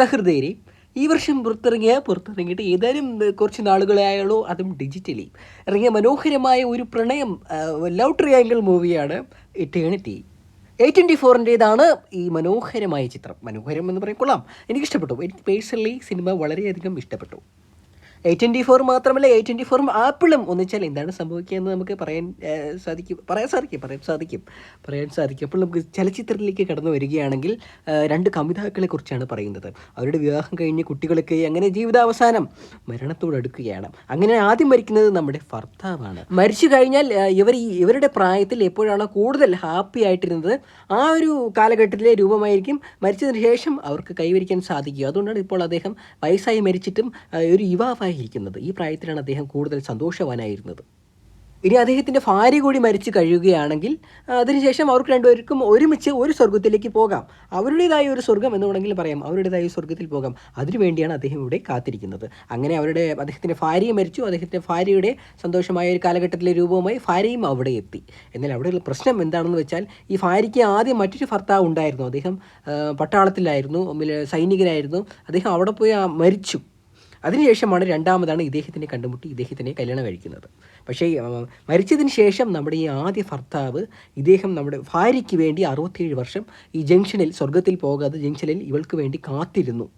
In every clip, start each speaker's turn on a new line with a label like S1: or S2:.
S1: സഹൃദയരെ ഈ വർഷം പുറത്തിറങ്ങിയ പുറത്തിറങ്ങിയിട്ട് ഏതാനും കുറച്ച് നാളുകളായുള്ളൂ അതും ഡിജിറ്റലി ഇറങ്ങിയ മനോഹരമായ ഒരു പ്രണയം ലവ് ട്രിയാങ്കിൾ മൂവിയാണ് ഇറ്റേണിറ്റി എ ട്വന്റി ഫോറിന്റേതാണ് ഈ മനോഹരമായ ചിത്രം. മനോഹരം എന്ന് പറയും കൊള്ളാം. എനിക്കിഷ്ടപ്പെട്ടു. എനിക്ക് പേഴ്സണലി സിനിമ വളരെയധികം ഇഷ്ടപ്പെട്ടു. എ ട്വന്റി ഫോർ മാത്രമല്ല എയ്റ്റ് ട്വന്റി ഫോറും ആപ്പിളും ഒന്നിച്ചാൽ എന്താണ് സംഭവിക്കുക എന്ന് നമുക്ക് പറയാൻ സാധിക്കും. പറയാൻ സാധിക്കും പറയാൻ സാധിക്കും. പറയാൻ സാധിക്കും. അപ്പോൾ നമുക്ക് ചലച്ചിത്രത്തിലേക്ക് കടന്നു വരികയാണെങ്കിൽ രണ്ട് കവിതാക്കളെ കുറിച്ചാണ് പറയുന്നത്. അവരുടെ വിവാഹം കഴിഞ്ഞ് കുട്ടികളൊക്കെ അങ്ങനെ ജീവിതാവസാനം മരണത്തോടടുക്കുകയാണ് അങ്ങനെ ആദ്യം മരിക്കുന്നത് നമ്മുടെ ഭർത്താവാണ്. മരിച്ചു കഴിഞ്ഞാൽ ഇവർ ഇവരുടെ പ്രായത്തിൽ എപ്പോഴാണോ കൂടുതൽ ഹാപ്പി ആയിട്ടിരുന്നത് ആ ഒരു കാലഘട്ടത്തിലെ രൂപമായിരിക്കും മരിച്ചതിന് ശേഷം അവർക്ക് കൈവരിക്കാൻ സാധിക്കുക. അതുകൊണ്ടാണ് ഇപ്പോൾ അദ്ദേഹം വയസ്സായി മരിച്ചിട്ടും ഒരു ഒരു യുവാവായിരിക്കുന്നത് ഈ പ്രായത്തിലാണ് അദ്ദേഹം കൂടുതൽ സന്തോഷവാനായിരുന്നത്. ഇനി അദ്ദേഹത്തിന്റെ ഭാര്യ കൂടി മരിച്ചു കഴിയുകയാണെങ്കിൽ അതിനുശേഷം അവർക്ക് രണ്ടുപേർക്കും ഒരുമിച്ച് ഒരു സ്വർഗത്തിലേക്ക് പോകാം. അവരുടേതായ ഒരു സ്വർഗം എന്ന് വേണമെങ്കിൽ പറയാം. അവരുടേതായ സ്വർഗത്തിൽ പോകാം. അതിനുവേണ്ടിയാണ് അദ്ദേഹം ഇവിടെ കാത്തിരിക്കുന്നത്. അങ്ങനെ അവരുടെ അദ്ദേഹത്തിന്റെ ഭാര്യ മരിച്ചു. അദ്ദേഹത്തിന്റെ ഭാര്യയുടെ സന്തോഷമായ ഒരു കാലഘട്ടത്തിലെ രൂപവുമായി ഭാര്യയും അവിടെ എത്തി. എന്നാൽ അവിടെയുള്ള പ്രശ്നം എന്താണെന്ന് വെച്ചാൽ ഈ ഭാര്യയ്ക്ക് ആദ്യം മറ്റൊരു ഭർത്താവ് ഉണ്ടായിരുന്നു. അദ്ദേഹം പട്ടാളത്തിലായിരുന്നു. സൈനികനായിരുന്നു. അദ്ദേഹം അവിടെ പോയി മരിച്ചു. അതിനുശേഷമാണ് രണ്ടാമതാണ് ഇദ്ദേഹത്തിനെ കണ്ടുമുട്ടി ഇദ്ദേഹത്തിനെ കല്യാണം കഴിക്കുന്നത്. പക്ഷേ മരിച്ചതിന് ശേഷം നമ്മുടെ ഈ ആദ്യ ഭർത്താവ് ഇദ്ദേഹം നമ്മുടെ ഭാര്യയ്ക്ക് വേണ്ടി അറുപത്തിയേഴ് വർഷം ഈ ജംഗ്ഷനിൽ സ്വർഗത്തിൽ പോകാതെ ജംഗ്ഷനിൽ ഇവൾക്ക് വേണ്ടി കാത്തിരുന്നു.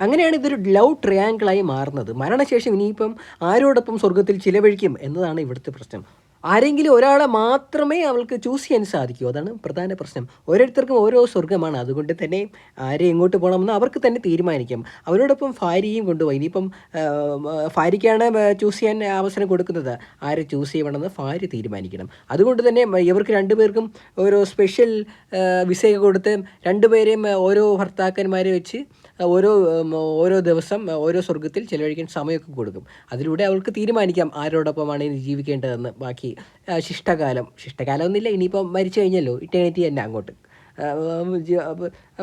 S1: അങ്ങനെയാണ് ഇതൊരു ലവ് ട്രയാങ്കിളായി മാറുന്നത്. മരണശേഷം ഇനിയിപ്പം ആരോടൊപ്പം സ്വർഗത്തിൽ ചിലവഴിക്കും എന്നതാണ് ഇവിടുത്തെ പ്രശ്നം. ആരെങ്കിലും ഒരാളെ മാത്രമേ അവൾക്ക് ചൂസ് ചെയ്യാൻ സാധിക്കൂ. അതാണ് പ്രധാന പ്രശ്നം. ഓരോരുത്തർക്കും ഓരോ സ്വർഗമാണ് അതുകൊണ്ട് തന്നെ ആരെ എങ്ങോട്ട് പോകണമെന്ന് അവർക്ക് തന്നെ തീരുമാനിക്കാം. അവരോടൊപ്പം ഭാര്യയും കൊണ്ടുപോയി. ഇനിയിപ്പം ഭാര്യയ്ക്കാണ് ചൂസ് ചെയ്യാൻ അവസരം കൊടുക്കുന്നത്. ആരെ ചൂസ് ചെയ്യണമെന്ന് ഭാര്യ തീരുമാനിക്കണം. അതുകൊണ്ട് തന്നെ ഇവർക്ക് രണ്ടുപേർക്കും ഓരോ സ്പെഷ്യൽ വിസയൊക്കെ കൊടുത്ത് രണ്ടുപേരെയും ഓരോ ഭർത്താക്കന്മാരെ വെച്ച് ഓരോ ഓരോ ദിവസം ഓരോ സ്വർഗത്തിൽ ചിലവഴിക്കാൻ സമയമൊക്കെ കൊടുക്കും. അതിലൂടെ അവൾക്ക് തീരുമാനിക്കാം ആരോടൊപ്പമാണ് ജീവിക്കേണ്ടതെന്ന്. ബാക്കി ശിഷ്ടകാലം. ശിഷ്ടകാലം ഒന്നുമില്ല ഇനിയിപ്പം മരിച്ചു കഴിഞ്ഞല്ലോ ഇറ്റേണിറ്റി തന്നെ അങ്ങോട്ട്.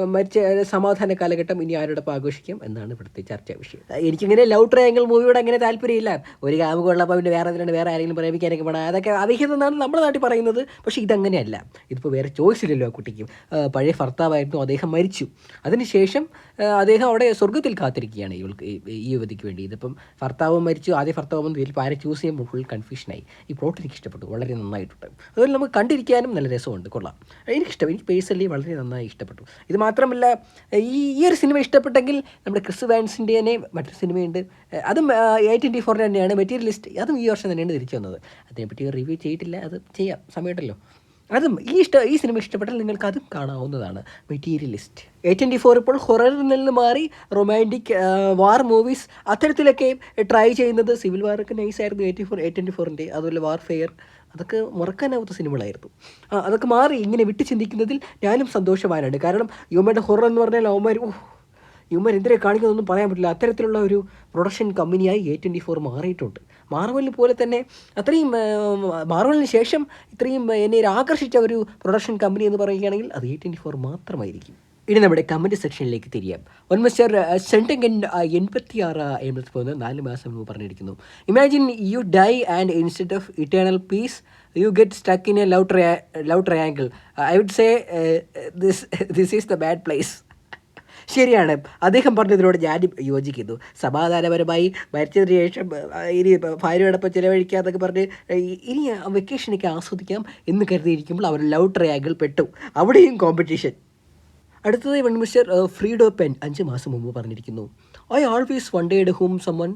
S1: മരിച്ച സമാധാന കാലഘട്ടം ഇനി ആരോടൊപ്പം ആഘോഷിക്കും എന്നാണ് ഇവിടുത്തെ ചർച്ചാ വിഷയം. എനിക്കിങ്ങനെ ലവ് ട്രയാങ്കിൾ മൂവിയോട് അങ്ങനെ താല്പര്യമില്ല. ഒരു കാമുകൊള്ളപ്പോൾ പിന്നെ വേറെ എന്തിനാണ് വേറെ ആരെങ്കിലും പ്രേമിക്കാനൊക്കെ പോകണം അതൊക്കെ അവിഹിതെന്നാണ് നമ്മുടെ നാട്ടിൽ പറയുന്നത്. പക്ഷേ ഇതങ്ങനെയല്ല. ഇതിപ്പോൾ വേറെ ചോയ്സ് ഇല്ലല്ലോ ആ കുട്ടിക്ക്. പഴയ ഭർത്താവായിരുന്നു അദ്ദേഹം മരിച്ചു. അതിനുശേഷം അദ്ദേഹം അവിടെ സ്വർഗത്തിൽ കാത്തിരിക്കുകയാണ് ഇവൾക്ക് ഈ- യുവതിക്ക് വേണ്ടി. ഇതിപ്പം ഭർത്താവ് മരിച്ചു. ആദ്യ ഭർത്താവും ഇതിലിപ്പോൾ ആരെ ചൂസ് ചെയ്യുമ്പോൾ ഫുൾ കൺഫ്യൂഷനായി ഈ പ്ലോട്ട് എനിക്ക് ഇഷ്ടപ്പെട്ടു. വളരെ നന്നായിട്ടുണ്ട്. അതുപോലെ നമുക്ക് കണ്ടിരിക്കാനും നല്ല രസമുണ്ട്. കൊള്ളാം. എനിക്കിഷ്ടം. എനിക്ക് പേഴ്സണലി വളരെ നന്നായി ഇഷ്ടപ്പെട്ടു. ഇത് മാത്രമല്ല ഈ ഈ ഒരു സിനിമ ഇഷ്ടപ്പെട്ടെങ്കിൽ നമ്മുടെ ക്രിസ് വാൻസിന്റെ തന്നെ മറ്റൊരു സിനിമയുണ്ട്. അതും എ ട്വന്റി ഫോറിന്റെ തന്നെയാണ്. മെറ്റീരിയലിസ്റ്റ് അതും ഈ വർഷം തന്നെയാണ് തിരിച്ചു വന്നത്. അതിനെപ്പറ്റി റിവ്യൂ ചെയ്തിട്ടില്ല. അത് ചെയ്യാം. സമയമുണ്ടല്ലോ. അതും ഈ ഇഷ്ട ഈ സിനിമ ഇഷ്ടപ്പെട്ടാൽ നിങ്ങൾക്ക് അതും കാണാവുന്നതാണ്. മെറ്റീരിയലിസ്റ്റ് എ ട്വന്റി ഫോർ ഇപ്പോൾ ഹൊററിൽ നിന്ന് മാറി റൊമാന്റിക് വാർ മൂവീസ് അത്തരത്തിലൊക്കെ ട്രൈ ചെയ്യുന്നത്. സിവിൽ വാറൊക്കെ നൈസായിരുന്നു എയ്റ്റി ഫോർ എ ട്വന്റി ഫോറിന്റെ അതുപോലെ വാർ ഫെയർ അതൊക്കെ മറക്കാനാവാത്ത സിനിമകളായിരുന്നു. അതൊക്കെ മാറി ഇങ്ങനെ വിട്ട് ചിന്തിക്കുന്നതിൽ ഞാനും സന്തോഷവാനാണ്. കാരണം യുവമ്മയുടെ ഹൊറർ എന്ന് പറഞ്ഞാൽ അവന്മാർ ഓ ഇവന്മാർ എന്തിനെ കാണിക്കുന്നതൊന്നും പറയാൻ പറ്റില്ല. അത്തരത്തിലുള്ള ഒരു പ്രൊഡക്ഷൻ കമ്പനിയായി എ ട്വന്റി ഫോർ മാറിയിട്ടുണ്ട്. മാർവൽ പോലെ തന്നെ അത്രയും മാർവലിന് ശേഷം ഇത്രയും എന്നെ ആകർഷിച്ച ഒരു പ്രൊഡക്ഷൻ കമ്പനി എന്ന് പറയുകയാണെങ്കിൽ അത് എ ട്വന്റി ഫോർ മാത്രമായിരിക്കും. ഇനി നമ്മുടെ കമന്റ് സെക്ഷനിലേക്ക് തിരിയാം. വൺ മിസ്റ്റർ എൺപത്തി ആറ് എൺപത്തി മൂന്ന് നാല് മാസം മുമ്പ് പറഞ്ഞിരിക്കുന്നു. Imagine you die and instead of eternal peace you get stuck in a love tri love triangle I would say this this is the bad place ശരിയാണ്. അദ്ദേഹം പറഞ്ഞതിനോട് ഞാൻ യോജിക്കുന്നു. സമാധാനപരമായി മരിച്ചതിന് ശേഷം ഇനി ഭാര്യയോടൊപ്പം ചിലവഴിക്കാന്നൊക്കെ പറഞ്ഞ് ഇനി വെക്കേഷനൊക്കെ ആസ്വദിക്കാം എന്ന് കരുതിയിരിക്കുമ്പോൾ അവർ ലവ് ട്രയാങ്കിൾ പെട്ടു. അവിടെയും കോമ്പറ്റീഷൻ അടുത്തതായി വൺ മിസ്റ്റർ ഫ്രീഡോ പെൻ. അഞ്ച് മാസം മുമ്പ് പറഞ്ഞിരിക്കുന്നു. I always wondered whom someone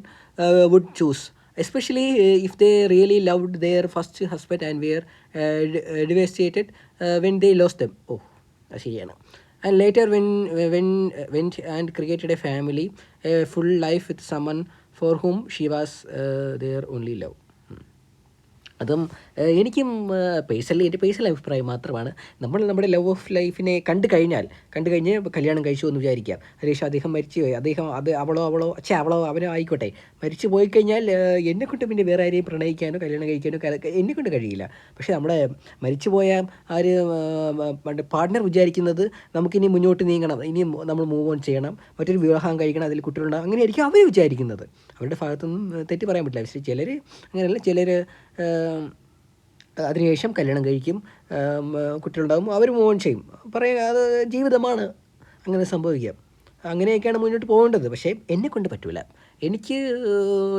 S1: would choose especially if they really loved their first husband and were devastated when they lose them oh ശരിയാണ്. And later when when when and created a family a full life with someone for whom she was there only love അതും എനിക്കും personally എന്റെ personal അഭിപ്രായം മാത്രമാണ്. നമ്മൾ നമ്മുടെ love of ലൈഫിനെ കണ്ടു കഴിഞ്ഞാൽ കണ്ടു കഴിഞ്ഞ് കല്യാണം കഴിച്ചു എന്ന് വിചാരിക്കാം. അതിനുശേഷം അദ്ദേഹം മരിച്ചു പോയി. അദ്ദേഹം അത് അവളോ അവളോ അച്ഛ അവളോ അവനോ ആയിക്കോട്ടെ. മരിച്ചു പോയി കഴിഞ്ഞാൽ എന്നെക്കൊണ്ട് എന്നെ കൊണ്ട് പിന്നെ വേറെ ആരെയും പ്രണയിക്കാനോ കല്യാണം കഴിക്കാനോ എന്നെക്കൊണ്ട് എന്നെ കൊണ്ട് കഴിയില്ല. പക്ഷേ നമ്മുടെ മരിച്ചുപോയ ആര് പാർട്ട്ണർ വിചാരിക്കുന്നത് നമുക്കിനി മുന്നോട്ട് നീങ്ങണം. ഇനി നമ്മൾ മൂവ് ഓൺ ചെയ്യണം. മറ്റൊരു വിവാഹം കഴിക്കണം. അതിൽ കുട്ടികളുണ്ടാകും അങ്ങനെയായിരിക്കും അവർ വിചാരിക്കുന്നത്. അവരുടെ ഭാഗത്തുനിന്നും തെറ്റി പറയാൻ പറ്റില്ല. പക്ഷേ ചിലർ അങ്ങനെയല്ല. ചിലർ അതിനുശേഷം കല്യാണം കഴിക്കും. കുട്ടികളുണ്ടാകും അവർ മോൺ ചെയ്യും. പറയുക അത് ജീവിതമാണ്. അങ്ങനെ സംഭവിക്കാം. അങ്ങനെയൊക്കെയാണ് മുന്നോട്ട് പോകേണ്ടത്. പക്ഷേ എന്നെ കൊണ്ട് പറ്റില്ല എനിക്ക്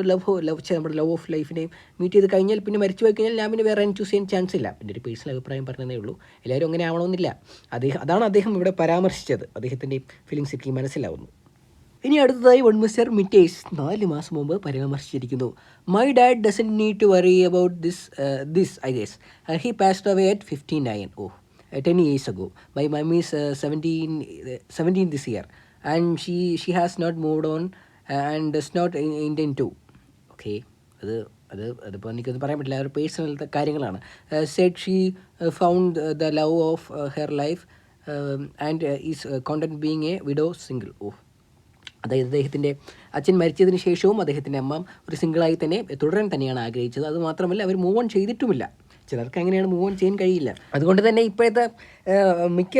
S1: ലവ് ലവ് നമ്മുടെ ലവ് ഓഫ് ലൈഫിനെ മീറ്റ് ചെയ്ത് കഴിഞ്ഞാൽ പിന്നെ മരിച്ചു പോയി കഴിഞ്ഞാൽ ഞാൻ പിന്നെ വേറെ ചൂസ് ചെയ്യാൻ ചാൻസ് ഇല്ല. എന്റെ ഒരു പേഴ്സണൽ അഭിപ്രായം പറഞ്ഞതേ ഉള്ളൂ. എല്ലാവരും അങ്ങനെ ആവണമെന്നില്ല. അദ്ദേഹം അതാണ് അദ്ദേഹം ഇവിടെ പരാമർശിച്ചത്. അദ്ദേഹത്തിന്റെ ഫീലിങ്സ് എനിക്ക് മനസ്സിലാവുന്നു. ഇനി അടുത്തതായി വൺ മിസ്റ്റർ മിറ്റേഴ്സ് നാല് മാസം മുമ്പ് പരാമർശിച്ചിരിക്കുന്നു. My dad doesn't need to worry about this this I guess he passed away at fifty nine oh ten years ago my mummy's seventeen seventeen this year and she she has not moved on and does not intend to okay അത് അത് അതിപ്പോൾ എനിക്കൊന്നും പറയാൻ പറ്റില്ല. അവരുടെ personal കാര്യങ്ങളാണ്. Said she found the love of her life and is content being a widow single oh അതായത് അദ്ദേഹത്തിന്റെ അച്ഛൻ മരിച്ചതിന് ശേഷവും അദ്ദേഹത്തിന്റെ അമ്മ ഒരു സിംഗിളായി തന്നെ തുടരാൻ തന്നെയാണ് ആഗ്രഹിച്ചത്. അതുമാത്രമല്ല അവർ മൂവ് ഓൺ ചെയ്തിട്ടുമില്ല. ചിലർക്ക് അങ്ങനെയാണ് മൂവ് ഓൺ ചെയ്യാൻ കഴിയില്ല. അതുകൊണ്ട് തന്നെ ഇപ്പോഴത്തെ മിക്ക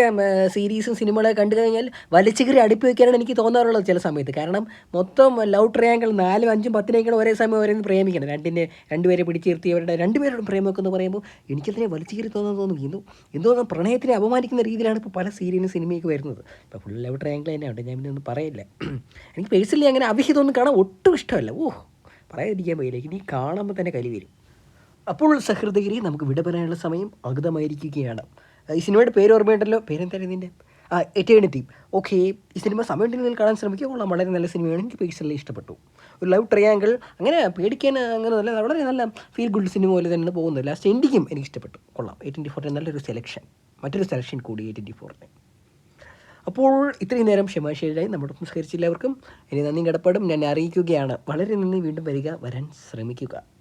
S1: സീരീസും സിനിമകളൊക്കെ കണ്ടു കഴിഞ്ഞാൽ വലിച്ചുകറി അടുപ്പി വയ്ക്കാനാണ് എനിക്ക് തോന്നാറുള്ളത് ചില സമയത്ത്. കാരണം മൊത്തം ലവ് ട്രയാങ്കിൾ നാലും അഞ്ചും പത്തിനേക്കാളും ഒരേ സമയം അവരെ പ്രേമിക്കണം. രണ്ടിനെ രണ്ടുപേരെ പിടിച്ചു അവരുടെ രണ്ടുപേരോടും പ്രേമമൊക്കെ എന്ന് പറയുമ്പോൾ എനിക്കതിനെ വലിച്ചുകറി തോന്നാൻ തോന്നുന്നു? എന്തോ എന്തോ പ്രണയത്തിനെ അപമാനിക്കുന്ന രീതിയിലാണ് ഇപ്പോൾ പല സീരിയലും സിനിമയൊക്കെ വരുന്നത്. ഇപ്പോൾ ഫുൾ ലവ് ട്രയാങ്കിൾ തന്നെയുണ്ട് ഞാൻ പിന്നെ ഒന്നും പറയില്ല. എനിക്ക് പേഴ്സണലി അങ്ങനെ അവിഹിതമൊന്നും കാണാൻ ഒട്ടും ഇഷ്ടമല്ല. ഓ പറയാതിരിക്കാൻ പോയില്ല ഇനി കാണുമ്പോൾ തന്നെ കലി വരും. അപ്പോൾ സഹൃദഗിരി നമുക്ക് വിട പറയാനുള്ള സമയം അഗതമായിരിക്കുകയാണ്. ഈ സിനിമയുടെ പേര് ഓർമ്മയുണ്ടല്ലോ പേരെന്താണ് ഇതിന്റെ? ആ എറ്റേണിറ്റി ഓക്കെ ഈ സിനിമ സമയം ഉണ്ടെങ്കിൽ കാണാൻ ശ്രമിക്കുക. കൊള്ളാം വളരെ നല്ല സിനിമയാണ്. എനിക്ക് പേഴ്സണലി ഇഷ്ടപ്പെട്ടു. ഒരു ലവ് ട്രയാങ്കിൾ അങ്ങനെ പേടിക്കാൻ അങ്ങനെ നല്ല വളരെ നല്ല ഫീൽ ഗുഡ് സിനിമ പോലെ തന്നെ പോകുന്നത്. ലാസ്റ്റ് എൻഡിങ്ങും എനിക്ക് ഇഷ്ടപ്പെട്ടു. കൊള്ളാം. എ ട്വന്റി ഫോറിന്റെ നല്ലൊരു സെലക്ഷൻ മറ്റൊരു സെലക്ഷൻ കൂടി എ ട്വന്റി ഫോറിന് അപ്പോൾ ഇത്രയും നേരം ക്ഷമാശീലായി നമ്മുടെ സംസ്കരിച്ച എല്ലാവർക്കും ഇനി നന്ദി കടപ്പാടും. ഞാൻ അറിയിക്കുകയാണ്. വളരെ നന്ദി. വീണ്ടും വരിക വരാൻ ശ്രമിക്കുക.